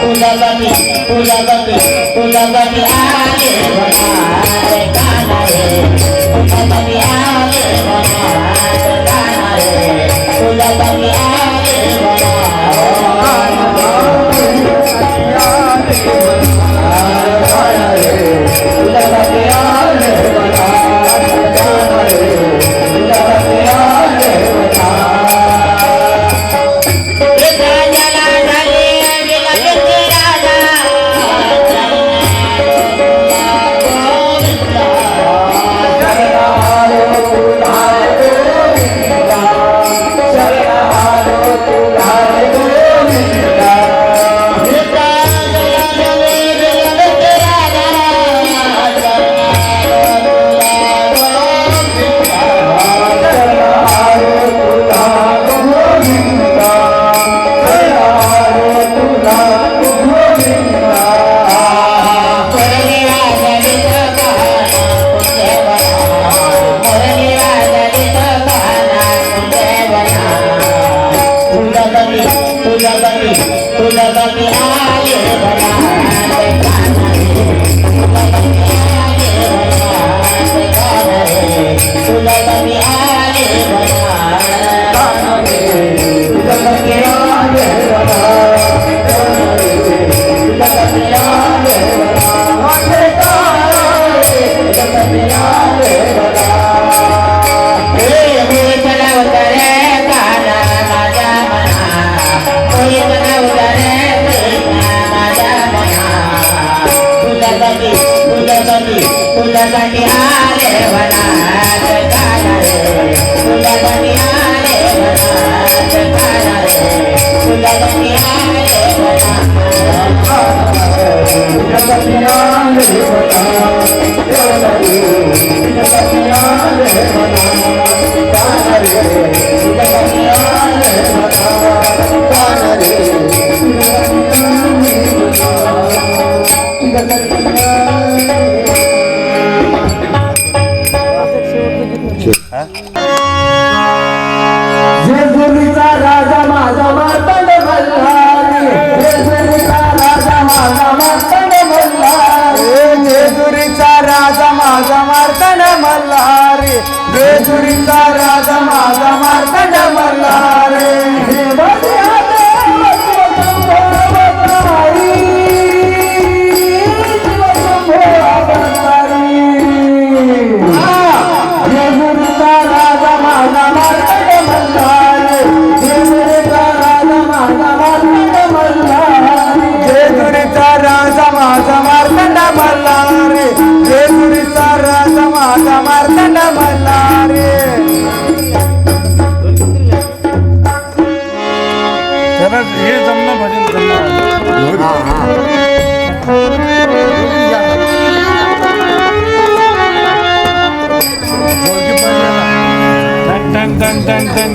Pull up, pull up,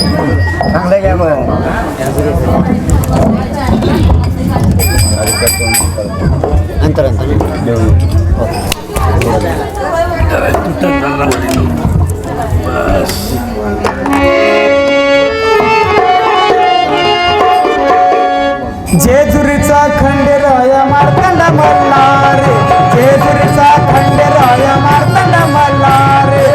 चांगलं घ्या मग? अंतर जेजुरीचा खंडेराया मारतांड मल्ला रे जेजुरीचा खंडेराया मारतांड मल्ला रे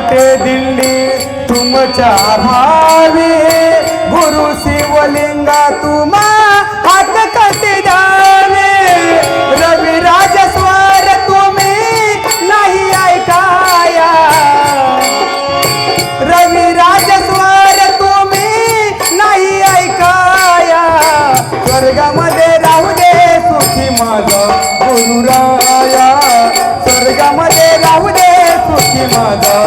वाटे दिल्ली तुमच्या भावी. गुरु शिवलिंगा तुम्हा हात कसे जावे रविराज स्वार तुम्ही नाही ऐकाया. रविराज स्वार तुम्ही नाही ऐकाया. स्वर्गामध्ये राहू दे सुखी माझा गुरुराया स्वर्गामध्ये राहू दे सुखी माझा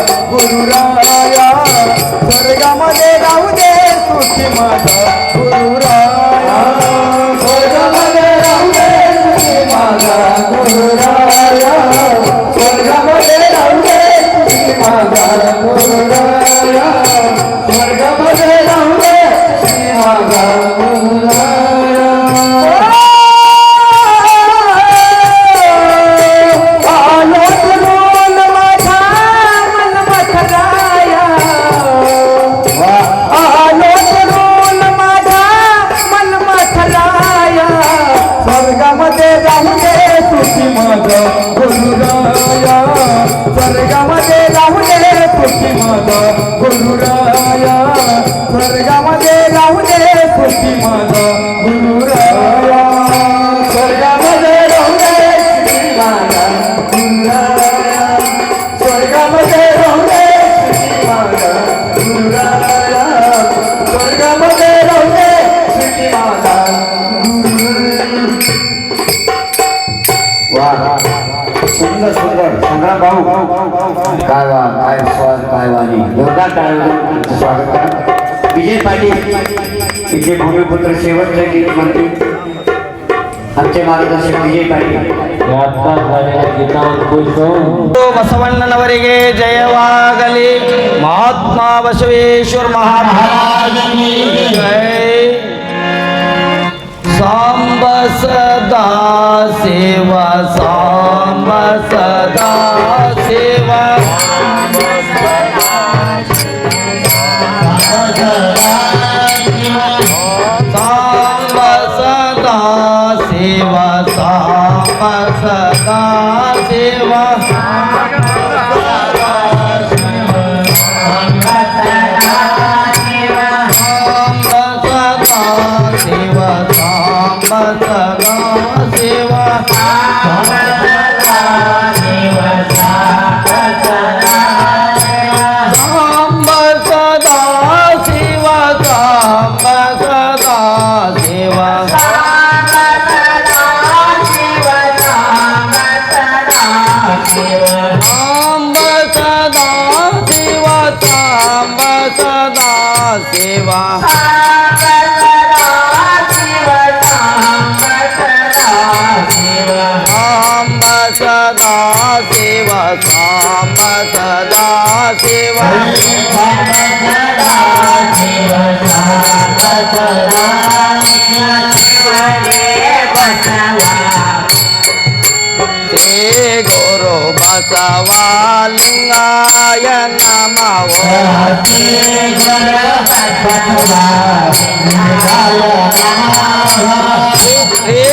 गुराया स्वर्गामध्ये जाऊ दे सुखी माझा नारायण भाऊ काय वा काय स्वाद काय वाणी योगा टाळून स्वागत करा विजय पाटील तिचे भूमिपुत्र शेवटचे गीत मंत्री आमचे मार्गदर्शक विजय पाटील यात्रा झालेल्या गीतावर खुश बसवण्ण नवरिगे महात्मा बसवेश्वर महाराज. सांब सदा सेवा सांब सदा सेवा. सांब सदा सेवा. Hey, hey.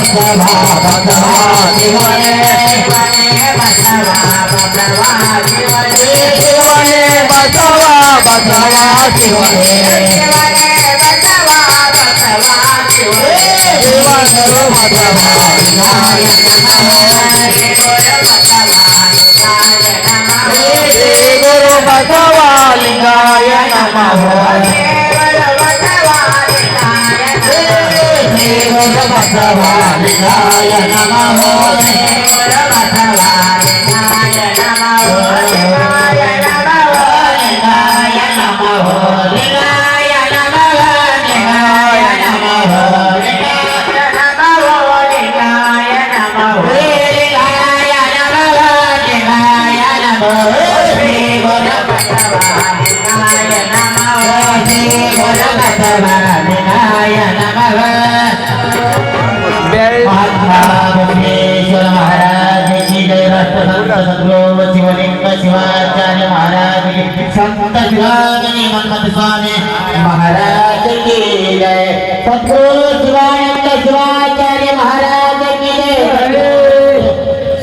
बसवा भगवान मने मने बसवा भगवान मने मने बसवा भगवान कृष्णाय नमः परमतवादिनाय नमः शिवाय नमः लिंगाय नमः लिंगाय नमः लिंगाय नमः लिंगाय नमः लिंगाय नमः लिंगाय नमः लिंगाय नमः श्री गुणपतवादिनाय नमः श्री गुणपतवादिनाय नमः महाराज की जय राष्ट्र संत शिवलिंग शिवाचार्य महाराज संत शिवागणी मन्मथ स्वामी महाराज की जय सद्गुरु शिवानंद शिवाचार्य महाराज की जय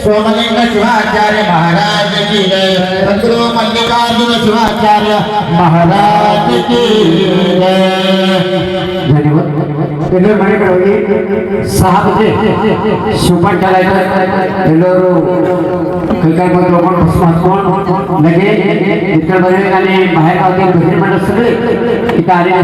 सोमलिंग शिवाचार्य महाराज की जय सद्गुरु मल्लिकार्जुन शिवाचार्य महाराज की जय। ಧನ್ಯವಾದ ಎಲ್ಲರೂ ಮನೆ ಕಡೆ ಹೋಗಿ ಸಹ ಬಜೆ ಶಿವಪಾಠ ಎಲ್ಲರೂ ಕೈಕಾಯಿ ಬಂದು ಹೋಗ್ಕೊಂಡು ಬಸ್ ಮಾಡ್ಕೊಂಡು ನಗೆ ಇತರ ಬರಬೇಕಾದ್ರೆ ಬಾहेर ಆಗಿ ಭಜನೆ ಮಾಡಿಸ್ತಾರೆ ಈ ಕಾರ್ಯ